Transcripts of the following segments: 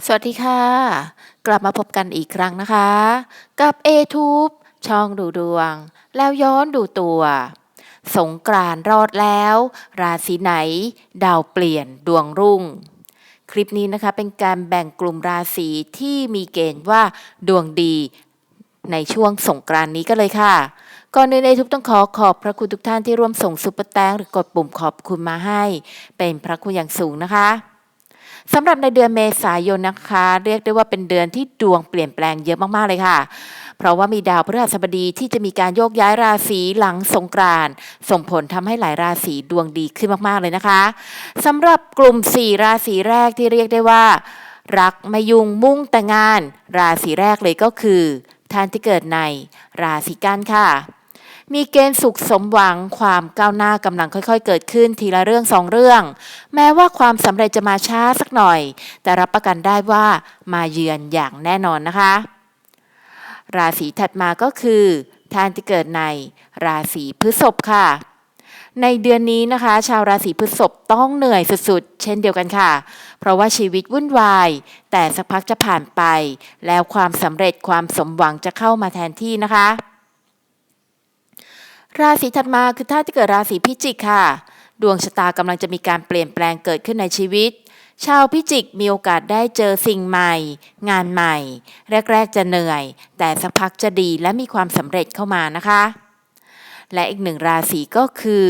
สวัสดีค่ะ กลับมาพบกันอีกครั้งนะคะ กับ a t u b e ช่องดูดวง แล้วย้อนดูตัว สงกรานต์รอดแล้ว ราศีไหน ดาวเปลี่ยนดวงรุ่ง คลิปนี้นะคะเป็นการแบ่งกลุ่มราศีที่มีเกณฑ์ว่าดวงดีในช่วงสงกรานต์นี้ก็เลยค่ะ ก่อนอื่นในทุกต้องขอขอบพระคุณทุกท่านที่ร่วมส่งซุปเปอร์แตงหรือกดปุ่มขอบคุณมาให้ เป็นพระคุณอย่างสูงนะคะ สำหรับในเดือนเมษายนนะคะ เรียกได้ว่าเป็นเดือนที่ดวงเปลี่ยนแปลงเยอะมากๆเลยค่ะ เพราะว่ามีดาวพฤหัสบดีที่จะมีการโยกย้ายราศีหลังสงกรานต์ส่งผลทำให้หลายราศีดวงดีขึ้นมากๆเลยนะคะสำหรับกลุ่ม 4 ราศีแรกที่เรียกได้ว่า รักไม่ยุ่งมุ่งแต่งาน ราศีแรกเลยก็คือท่านที่เกิดในราศีกันค่ะ มีเกณฑ์สุขสมหวังความก้าวหน้ากำลังค่อยๆ เกิดขึ้นทีละเรื่องสองเรื่อง แม้ว่าความสำเร็จจะมาช้าสักหน่อย แต่รับประกันได้ว่ามาเยือนอย่างแน่นอนนะคะ ราศีถัดมาก็คือท่านที่เกิดในราศีพฤษภค่ะในเดือนนี้นะคะ ชาวราศีพฤษภต้องเหนื่อยสุดๆ เช่นเดียวกันค่ะ เพราะว่าชีวิตวุ่นวาย แต่สักพักจะผ่านไป แล้วความสำเร็จความสมหวังจะเข้ามาแทนที่นะคะ ราศีถัดมาคือท่านที่เกิดราศีพิจิกค่ะ ดวงชะตากำลังจะมีการเปลี่ยนแปลงเกิดขึ้นในชีวิต ชาวพิจิกมีโอกาสได้เจอสิ่งใหม่ งานใหม่ แรก ๆ จะเหนื่อย แต่สักพักจะดีและมีความสำเร็จเข้ามานะคะ และอีกหนึ่งราศีก็คือ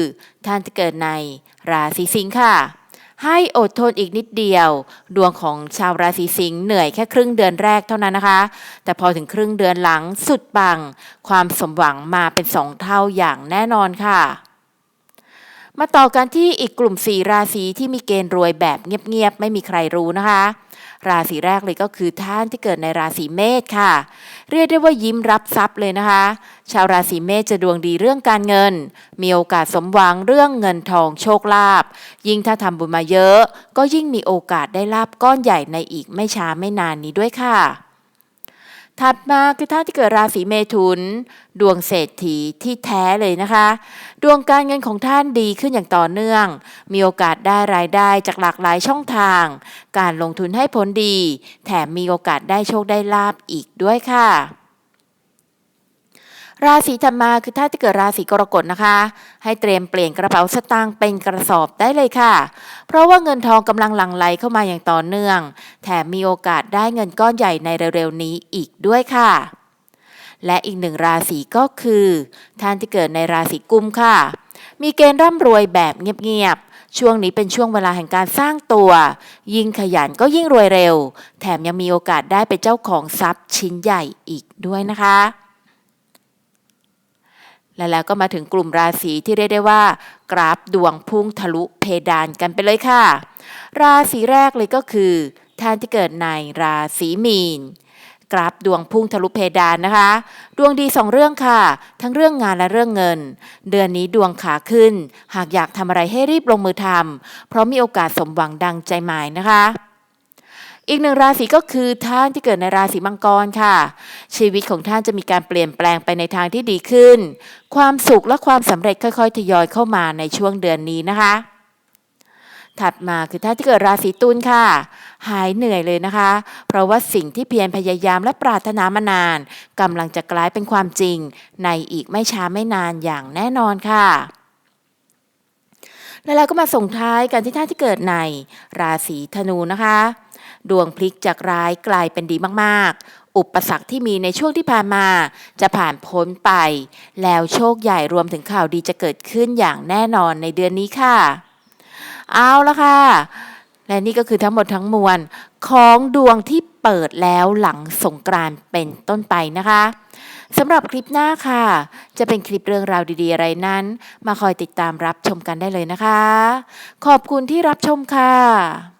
ท่านที่เกิดในราศีสิงค์ค่ะ ให้อดทนอีกนิดเดียว ดวงของชาวราศีสิงห์เหนื่อยแค่ครึ่งเดือนแรกเท่านั้นนะคะ แต่พอถึงครึ่งเดือนหลังสุดปัง ความสมหวังมาเป็นสองเท่าอย่างแน่นอนค่ะมาต่อกันที่อีกกลุ่มสี่ราศีที่มีเกณฑ์รวยแบบเงียบๆ ไม่มีใครรู้นะคะ ราศีแรกเลยก็คือท่านที่เกิดในราศีเมษค่ะ เรียกได้ว่ายิ้มรับทรัพย์เลยนะคะ ชาวราศีเมษจะดวงดีเรื่องการเงิน มีโอกาสสมหวังเรื่องเงินทองโชคลาภยิ่งถ้าทำบุญมาเยอะ ก็ยิ่งมีโอกาสได้ลาบก้อนใหญ่ในอีกไม่ช้าไม่นานนี้ด้วยค่ะ ถัดมาคือท่านที่เกิดราศีเมถุน ดวงเศรษฐีที่แท้เลยนะคะ ดวงการเงินของท่านดีขึ้นอย่างต่อเนื่อง มีโอกาสได้รายได้จากหลากหลายช่องทาง การลงทุนให้ผลดี แถมมีโอกาสได้โชคได้ลาบอีกด้วยค่ะ ราศีถัดมาคือท่านที่เกิดราศีกรกฎนะคะ ให้เตรียมเปลี่ยนกระเป๋าสตางค์เป็นกระสอบได้เลยค่ะ เพราะว่าเงินทองกำลังหลั่งไหลเข้ามาอย่างต่อเนื่อง แถมมีโอกาสได้เงินก้อนใหญ่ในเร็วๆนี้อีกด้วยค่ะ และอีกหนึ่งราศีก็คือ ท่านที่เกิดในราศีกุมค่ะ มีเกณฑ์ร่ำรวยแบบเงียบๆช่วงนี้เป็นช่วงเวลาแห่งการสร้างตัว ยิ่งขยันก็ยิ่งรวยเร็ว แถมยังมีโอกาสได้เป็นเจ้าของทรัพย์ชิ้นใหญ่อีกด้วยนะคะ และแล้วก็มาถึงกลุ่มราศีที่เรียกได้ว่า กราฟดวงพุ่งทะลุเพดานกันไปเลยค่ะ ราศีแรกเลยก็คือท่านที่เกิดในราศีมีนกราฟดวงพุ่งทะลุเพดานนะคะ ดวงดีสองเรื่องค่ะ ทั้งเรื่องงานและเรื่องเงิน เดือนนี้ดวงขาขึ้น หากอยากทำอะไรให้รีบลงมือทำเพราะมีโอกาสสมหวังดังใจหมายนะคะ อีกหนึ่งราศีก็คือท่านที่เกิดในราศีมังกรค่ะ ชีวิตของท่านจะมีการเปลี่ยนแปลงไปในทางที่ดีขึ้น ความสุขและความสำเร็จค่อยๆ ทยอยเข้ามาในช่วงเดือนนี้นะคะ ถัดมาคือท่านที่เกิดราศีตุลค่ะ หายเหนื่อยเลยนะคะ เพราะว่าสิ่งที่เพียรพยายามและปรารถนามานานกำลังจะกลายเป็นความจริง ในอีกไม่ช้าไม่นานอย่างแน่นอนค่ะแล้วเราก็มาส่งท้ายกันที่ท่านที่เกิดในราศีธนูนะคะ ดวงพลิกจากร้ายกลายเป็นดีมากๆ อุปสรรคที่มีในช่วงที่ผ่านมา จะผ่านพ้นไป แล้วโชคใหญ่รวมถึงข่าวดีจะเกิดขึ้นอย่างแน่นอนในเดือนนี้ค่ะ เอาละค่ะ และนี่ก็คือทั้งหมดทั้งมวลของดวงที่เปิดแล้วหลังสงกรานต์เป็นต้นไปนะคะสำหรับคลิปหน้าค่ะ จะเป็นคลิปเรื่องราวดีๆอะไรนั้น มาคอยติดตามรับชมกันได้เลยนะคะ ขอบคุณที่รับชมค่ะ